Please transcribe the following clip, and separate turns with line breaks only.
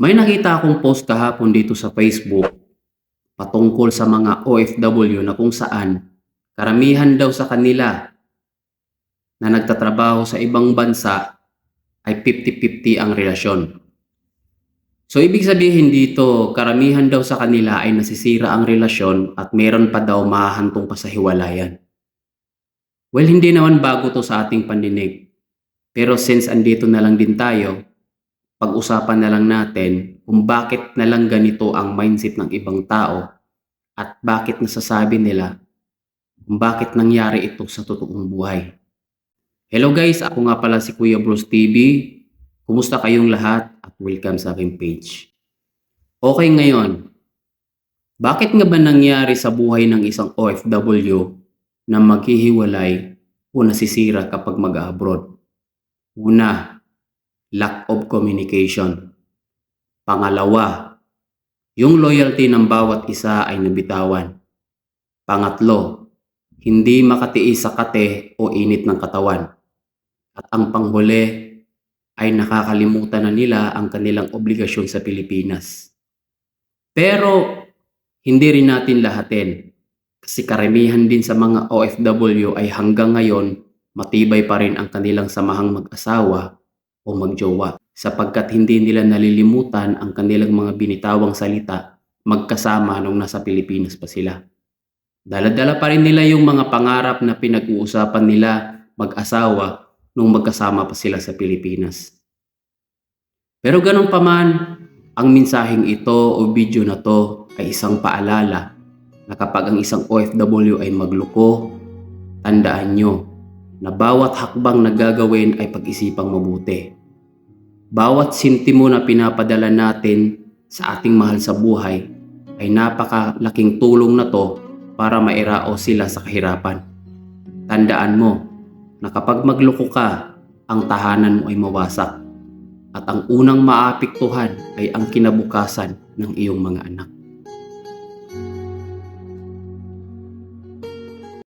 May nakita akong post kahapon dito sa Facebook patungkol sa mga OFW na kung saan karamihan daw sa kanila na nagtatrabaho sa ibang bansa ay 50-50 ang relasyon. So ibig sabihin dito, karamihan daw sa kanila ay nasisira ang relasyon at meron pa daw mahahantong pa sa hiwalayan. Well, hindi naman bago to sa ating pandinig. Pero since andito na lang din tayo, pag-usapan na lang natin kung bakit na lang ganito ang mindset ng ibang tao at bakit nasasabi nila kung bakit nangyari ito sa totoong buhay. Hello guys, ako nga pala si Kuya Bros TV. Kumusta kayong lahat at welcome sa aking page. Okay ngayon, bakit nga ba nangyari sa buhay ng isang OFW na maghihiwalay o nasisira kapag mag-abroad? Una, lack of communication. Pangalawa, yung loyalty ng bawat isa ay nabitawan. Pangatlo, hindi makatiis sa kate o init ng katawan. At ang panghuli ay nakakalimutan na nila ang kanilang obligasyon sa Pilipinas. Pero hindi rin natin lahatin kasi karamihan din sa mga OFW ay hanggang ngayon matibay pa rin ang kanilang samahang mag-asawa o magjowa sapagkat hindi nila nalilimutan ang kanilang mga binitawang salita magkasama nung nasa Pilipinas pa sila. Daladala pa rin nila yung mga pangarap na pinag-uusapan nila mag-asawa nung magkasama pa sila sa Pilipinas. Pero ganun pa man, ang mensaheng ito o video na to ay isang paalala na kapag ang isang OFW ay magluko, tandaan nyo na bawat hakbang na gagawin ay pag-isipang mabuti. Bawat sintimo na pinapadala natin sa ating mahal sa buhay ay napakalaking tulong na to para mairao sila sa kahirapan. Tandaan mo na kapag magloko ka, ang tahanan mo ay mawasak at ang unang maapektuhan ay ang kinabukasan ng iyong mga anak.